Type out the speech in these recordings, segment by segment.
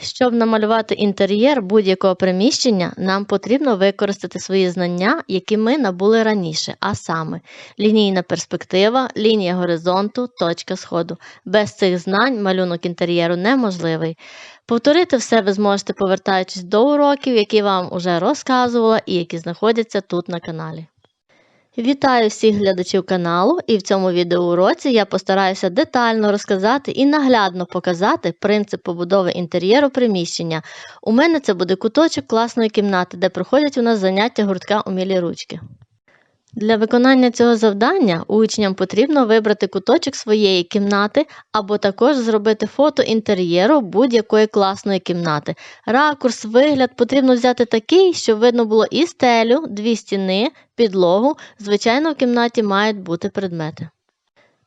Щоб намалювати інтер'єр будь-якого приміщення, нам потрібно використати свої знання, які ми набули раніше, а саме лінійна перспектива, лінія горизонту, точка сходу. Без цих знань малюнок інтер'єру неможливий. Повторити все ви зможете, повертаючись до уроків, які вам уже розказувала і які знаходяться тут на каналі. Вітаю всіх глядачів каналу, і в цьому відеоуроці я постараюся детально розказати і наглядно показати принцип побудови інтер'єру приміщення. У мене це буде куточок класної кімнати, де проходять у нас заняття гуртка умілі ручки. Для виконання цього завдання учням потрібно вибрати куточок своєї кімнати або також зробити фото інтер'єру будь-якої класної кімнати. Ракурс, вигляд потрібно взяти такий, щоб видно було і стелю, дві стіни, підлогу. Звичайно, в кімнаті мають бути предмети.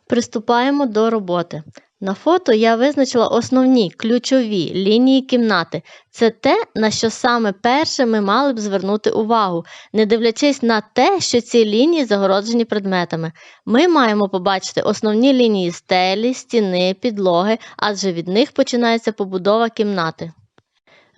Приступаємо до роботи. На фото я визначила основні ключові лінії кімнати. Це те, на що саме перше ми мали б звернути увагу, не дивлячись на те, що ці лінії загороджені предметами. Ми маємо побачити основні лінії стелі, стіни, підлоги, адже від них починається побудова кімнати.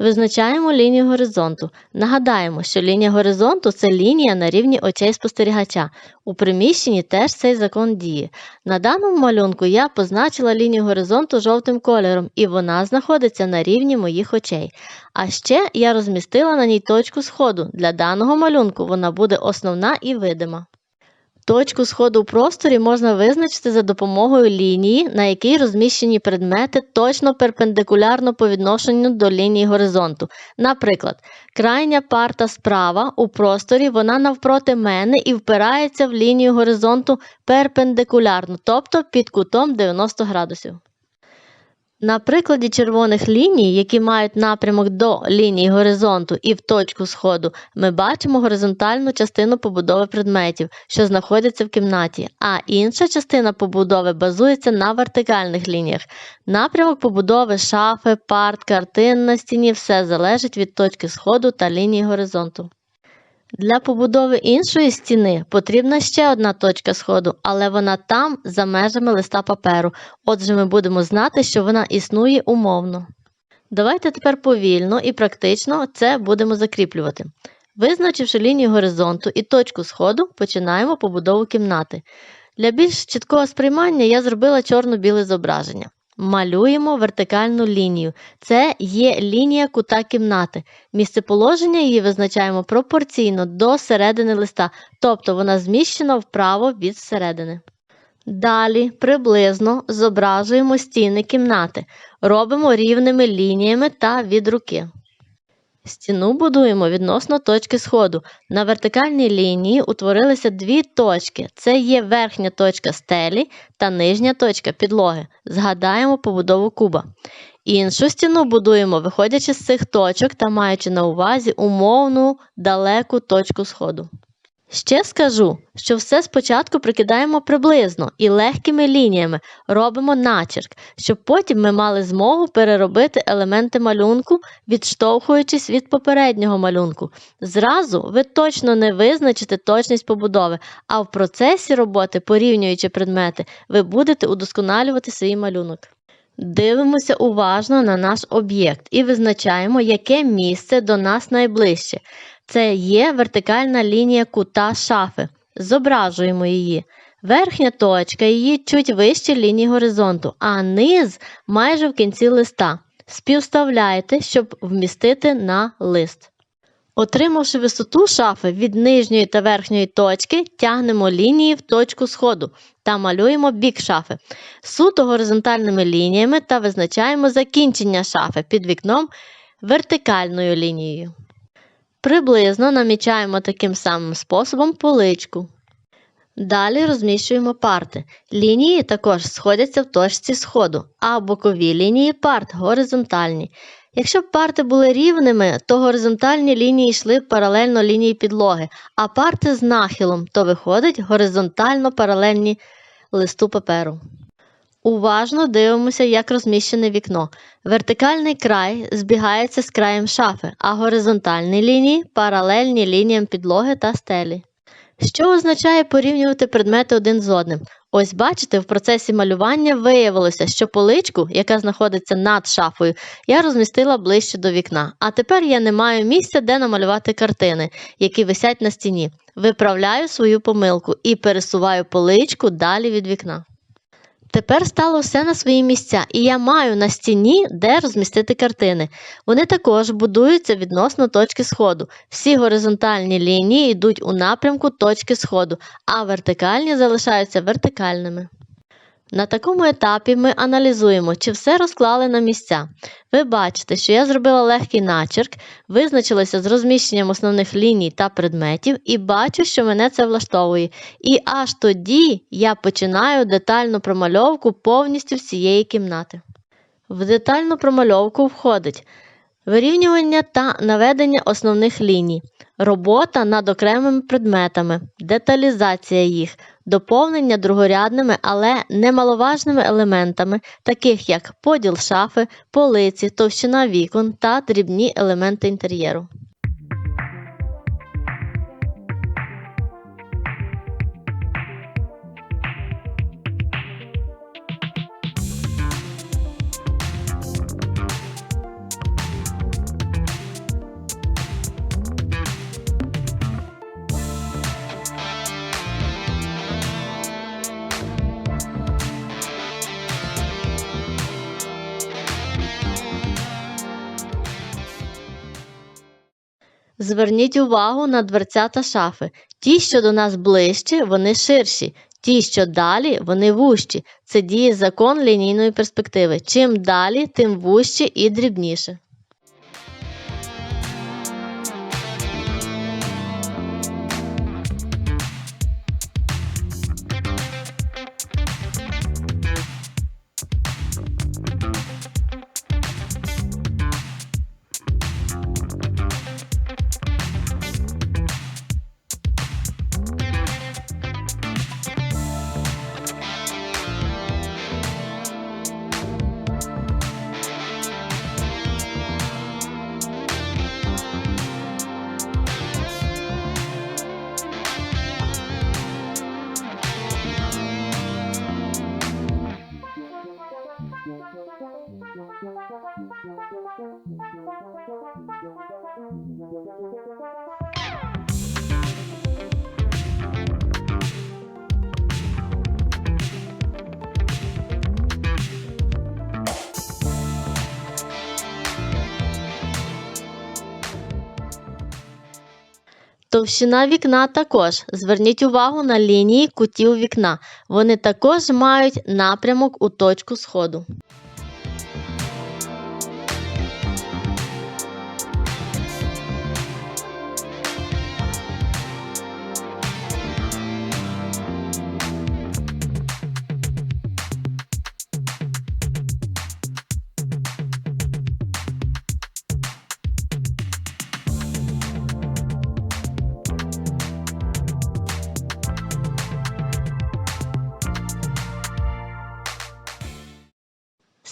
Визначаємо лінію горизонту. Нагадаємо, що лінія горизонту це лінія на рівні очей спостерігача. У приміщенні теж цей закон діє. На даному малюнку я позначила лінію горизонту жовтим кольором, і вона знаходиться на рівні моїх очей. А ще я розмістила на ній точку сходу. Для даного малюнку вона буде основна і видима. Точку сходу у просторі можна визначити за допомогою лінії, на якій розміщені предмети точно перпендикулярно по відношенню до лінії горизонту. Наприклад, крайня парта справа у просторі вона навпроти мене і впирається в лінію горизонту перпендикулярно, тобто під кутом 90 градусів. На прикладі червоних ліній, які мають напрямок до лінії горизонту і в точку сходу, ми бачимо горизонтальну частину побудови предметів, що знаходяться в кімнаті, а інша частина побудови базується на вертикальних лініях. Напрямок побудови шафи, парт, картин на стіні все залежить від точки сходу та лінії горизонту. Для побудови іншої стіни потрібна ще одна точка сходу, але вона там за межами листа паперу. Отже, ми будемо знати, що вона існує умовно. Давайте тепер повільно і практично це будемо закріплювати. Визначивши лінію горизонту і точку сходу, починаємо побудову кімнати. Для більш чіткого сприймання я зробила чорно-біле зображення. Малюємо вертикальну лінію. Це є лінія кута кімнати. Місцеположення її визначаємо пропорційно до середини листа, тобто вона зміщена вправо від середини. Далі приблизно зображуємо стіни кімнати, робимо рівними лініями та від руки. Стіну будуємо відносно точки сходу. На вертикальній лінії утворилися дві точки. Це є верхня точка стелі та нижня точка підлоги. Згадаємо побудову куба. Іншу стіну будуємо, виходячи з цих точок та маючи на увазі умовну далеку точку сходу. Ще скажу, що все спочатку прикидаємо приблизно і легкими лініями робимо начерк, щоб потім ми мали змогу переробити елементи малюнку, відштовхуючись від попереднього малюнку. Зразу ви точно не визначите точність побудови, а в процесі роботи, порівнюючи предмети, ви будете удосконалювати свій малюнок. Дивимося уважно на наш об'єкт і визначаємо, яке місце до нас найближче. Це є вертикальна лінія кута шафи. Зображуємо її. Верхня точка її чуть вище лінії горизонту, а низ майже в кінці листа. Співставляйте, щоб вмістити на лист. Отримавши висоту шафи від нижньої та верхньої точки, тягнемо лінії в точку сходу та малюємо бік шафи суто горизонтальними лініями та визначаємо закінчення шафи під вікном вертикальною лінією. Приблизно намічаємо таким самим способом поличку. Далі розміщуємо парти. Лінії також сходяться в точці сходу, а бокові лінії парт горизонтальні. Якщо б парти були рівними, то горизонтальні лінії йшли паралельно лінії підлоги, а парти з нахилом, то виходить горизонтально паралельні листу паперу. Уважно дивимося, як розміщене вікно. Вертикальний край збігається з краєм шафи, а горизонтальні лінії паралельні лініям підлоги та стелі. Що означає порівнювати предмети один з одним? Ось бачите, в процесі малювання виявилося, що поличку, яка знаходиться над шафою, я розмістила ближче до вікна. А тепер я не маю місця, де намалювати картини, які висять на стіні. Виправляю свою помилку і пересуваю поличку далі від вікна. Тепер стало все на свої місця, і я маю на стіні, де розмістити картини. Вони також будуються відносно точки сходу. Всі горизонтальні лінії йдуть у напрямку точки сходу, а вертикальні залишаються вертикальними. На такому етапі ми аналізуємо, чи все розклали на місця. Ви бачите, що я зробила легкий начерк, визначилася з розміщенням основних ліній та предметів і бачу, що мене це влаштовує. І аж тоді я починаю детальну промальовку повністю всієї кімнати. В детальну промальовку входить вирівнювання та наведення основних ліній, робота над окремими предметами, деталізація їх, доповнення другорядними, але немаловажними елементами, таких як поділ шафи, полиці, товщина вікон та дрібні елементи інтер'єру. Зверніть увагу на дверцята шафи. Ті, що до нас ближче, вони ширші. Ті, що далі, вони вужчі. Це діє закон лінійної перспективи. Чим далі, тим вужче і дрібніше. Товщина вікна також. Зверніть увагу на лінії кутів вікна. Вони також мають напрямок у точку сходу.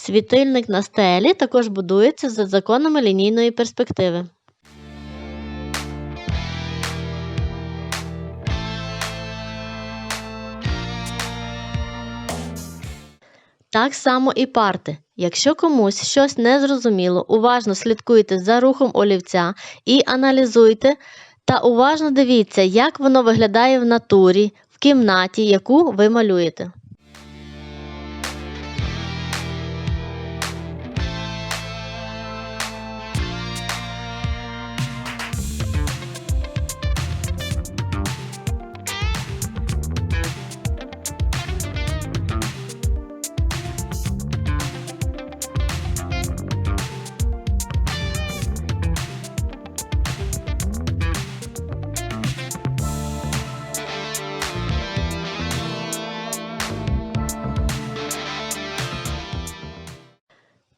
Світильник на стелі також будується за законами лінійної перспективи. Так само і парти. Якщо комусь щось не зрозуміло, уважно слідкуйте за рухом олівця і аналізуйте та уважно дивіться, як воно виглядає в натурі, в кімнаті, яку ви малюєте.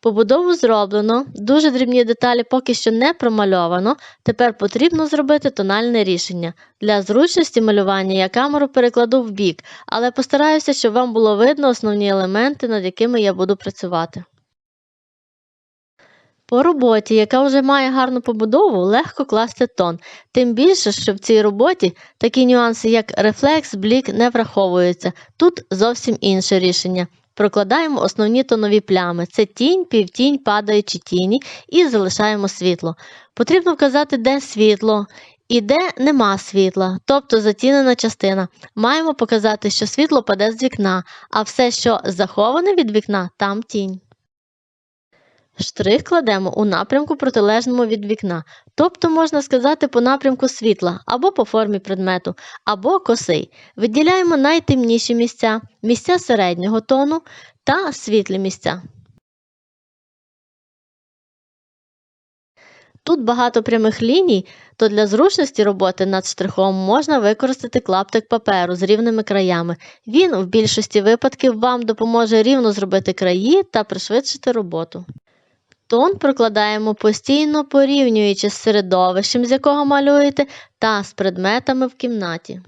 Побудову зроблено, дуже дрібні деталі поки що не промальовано. Тепер потрібно зробити тональне рішення. Для зручності малювання я камеру перекладу в бік, але постараюся, щоб вам було видно основні елементи, над якими я буду працювати. По роботі, яка вже має гарну побудову, легко класти тон. Тим більше, що в цій роботі такі нюанси, як рефлекс, блік, не враховуються. Тут зовсім інше рішення. Прокладаємо основні тонові плями. Це тінь, півтінь, падаючі тіні і залишаємо світло. Потрібно вказати, де світло і де нема світла, тобто затінена частина. Маємо показати, що світло паде з вікна, а все, що заховане від вікна, там тінь. Штрих кладемо у напрямку протилежному від вікна, тобто можна сказати по напрямку світла або по формі предмету, або косий. Виділяємо найтемніші місця, місця середнього тону та світлі місця. Тут багато прямих ліній, то для зручності роботи над штрихом можна використати клаптик паперу з рівними краями. Він в більшості випадків вам допоможе рівно зробити краї та пришвидшити роботу. Тон прокладаємо постійно порівнюючи з середовищем, з якого малюєте, та з предметами в кімнаті.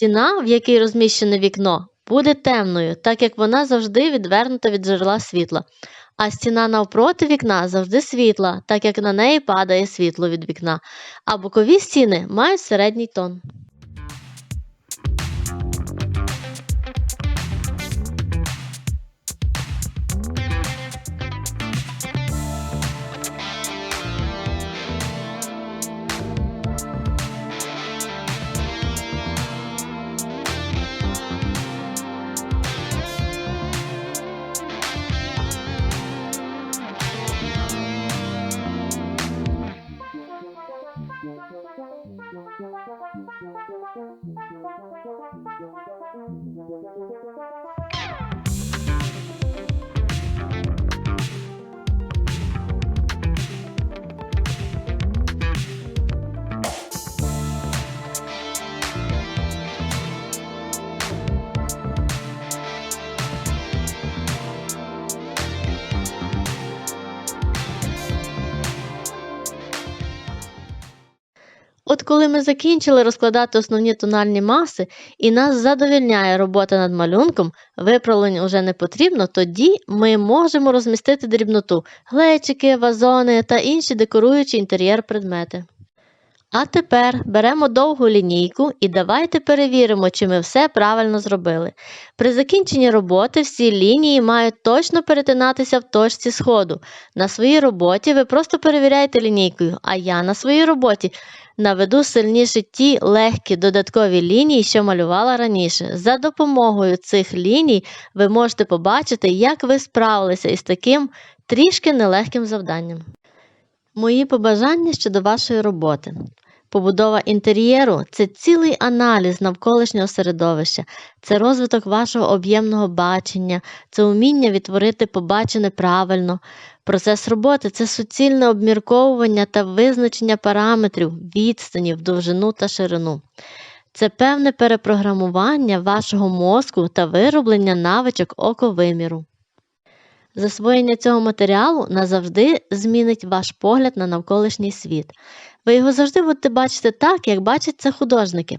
Стіна, в якій розміщене вікно, буде темною, так як вона завжди відвернута від джерела світла, а стіна навпроти вікна завжди світла, так як на неї падає світло від вікна, а бокові стіни мають середній тон. Thank you. Коли ми закінчили розкладати основні тональні маси і нас задовільняє робота над малюнком, виправлень уже не потрібно, тоді ми можемо розмістити дрібноту, глечики, вазони та інші декоруючі інтер'єр предмети. А тепер беремо довгу лінійку і давайте перевіримо, чи ми все правильно зробили. При закінченні роботи всі лінії мають точно перетинатися в точці сходу. На своїй роботі ви просто перевіряєте лінійкою, а я на своїй роботі наведу сильніше ті легкі додаткові лінії, що малювала раніше. За допомогою цих ліній ви можете побачити, як ви справилися із таким трішки нелегким завданням. Мої побажання щодо вашої роботи. Побудова інтер'єру це цілий аналіз навколишнього середовища, це розвиток вашого об'ємного бачення, це уміння відтворити побачене правильно. Процес роботи це суцільне обмірковування та визначення параметрів, відстанів, довжину та ширину. Це певне перепрограмування вашого мозку та вироблення навичок оковиміру. Засвоєння цього матеріалу назавжди змінить ваш погляд на навколишній світ. Ви його завжди будете бачити так, як бачать це художники.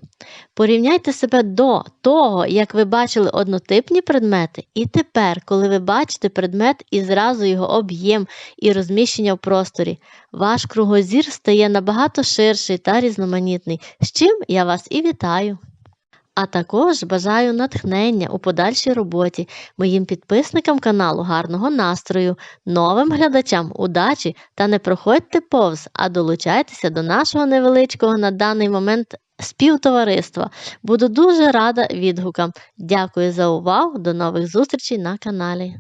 Порівняйте себе до того, як ви бачили однотипні предмети, і тепер, коли ви бачите предмет і зразу його об'єм і розміщення в просторі, ваш кругозір стає набагато ширший та різноманітний, з чим я вас і вітаю. А також бажаю натхнення у подальшій роботі, моїм підписникам каналу гарного настрою, новим глядачам удачі та не проходьте повз, а долучайтеся до нашого невеличкого на даний момент співтовариства. Буду дуже рада відгукам. Дякую за увагу, до нових зустрічей на каналі.